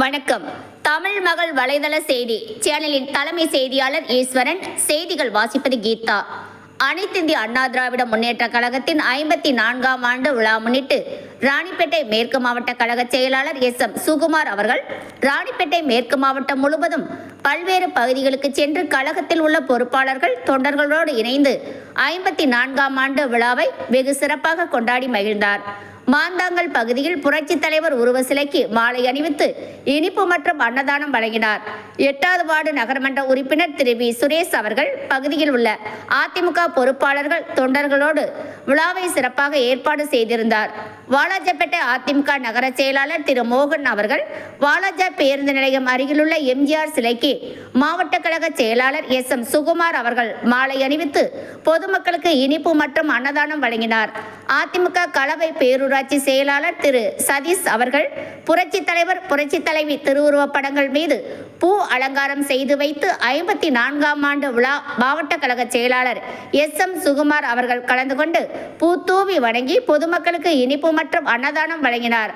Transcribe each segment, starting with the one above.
வணக்கம். தமிழ் மகள் வலைதள செய்தி. சேனலின் தலைமை செய்தியாளர் ஈஸ்வரன் செய்திகள் வாசிப்பது கீதா. அனைத்திந்திய அண்ணா திராவிட முன்னேற்ற கழகத்தின் ஐம்பத்தி நான்காம் ஆண்டு விழா முன்னிட்டு ராணிப்பேட்டை மேற்கு மாவட்ட கழக செயலாளர் எஸ் எம் சுகுமார் அவர்கள் ராணிப்பேட்டை மேற்கு மாவட்டம் முழுவதும் பல்வேறு பகுதிகளுக்கு சென்று கழகத்தில் உள்ள பொறுப்பாளர்கள் தொண்டர்களோடு இணைந்து ஐம்பத்தி நான்காம் ஆண்டு விழாவை வெகு சிறப்பாக கொண்டாடி மகிழ்ந்தார். மாந்தாங்கல் பகுதியில் புரட்சித் தலைவர் உருவ சிலைக்கு மாலை அணிவித்து இனிப்பு மற்றும் அன்னதானம் வழங்கினார். எட்டாவது வார்டு நகரமன்ற உறுப்பினர் திரு வி. சுரேஷ் அவர்கள் பகுதியில் உள்ள அதிமுக பொறுப்பாளர்கள் தொண்டர்களோடு விழாவை சிறப்பாக ஏற்பாடு செய்திருந்தார். வாலாஜாப்பேட்டை அதிமுக நகர செயலாளர் திரு மோகன் அவர்கள் வாலாஜா பேருந்து நிலையம் அருகிலுள்ள எம்ஜிஆர் சிலைக்கு மாவட்ட கழக செயலாளர் எஸ். எம். சுகுமார் அவர்கள் மாலை அணிவித்து பொதுமக்களுக்கு இனிப்பு மற்றும் அன்னதானம் வழங்கினார். அதிமுக கலவை பேரூராட்சி செயலாளர் திரு சதீஷ் அவர்கள் புரட்சி தலைவர் புரட்சி தலைவி திருவுருவப் படங்கள் மீது பூ அலங்காரம் செய்து வைத்து ஐம்பத்தி நான்காம் ஆண்டு விழா மாவட்ட கழக செயலாளர் எஸ் எம் சுகுமார் அவர்கள் கலந்து கொண்டு பூத்தூவி வணங்கி பொதுமக்களுக்கு இனிப்பு மற்றும் அன்னதானம் வழங்கினார்.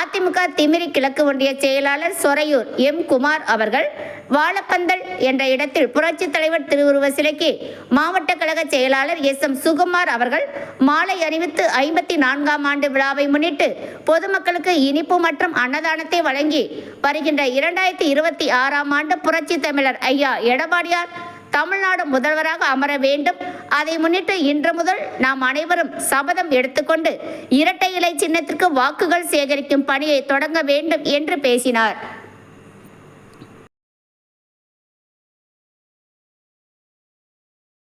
அதிமுக திமிரி கிழக்கு ஒன்றிய செயலாளர் சொரையூர் எம் குமார் அவர்கள் வாழப்பந்தல் என்ற இடத்தில் புரட்சி தலைவர் திருவுருவ சிலைக்கு மாவட்ட கழக செயலாளர் எஸ் எம் சுகுமார் அவர்கள் மாலை அணிவித்து ஐம்பத்தி நான்காம் ஆண்டு விழா விழாவை முன்னிட்டு பொதுமக்களுக்கு இனிப்பு மற்றும் அன்னதானத்தை வழங்கி வருகின்ற இரண்டாயிரத்தி இருபத்தி ஆறாம் ஆண்டு புரட்சி தமிழர் ஐயா எடப்பாடியார் தமிழ்நாடு முதல்வராக அமர வேண்டும். அதை முன்னிட்டு இன்று முதல் நாம் அனைவரும் சபதம் எடுத்துக்கொண்டு இரட்டை இலை சின்னத்திற்கு வாக்குகள் சேகரிக்கும் பணியை தொடங்க வேண்டும் என்று பேசினார்.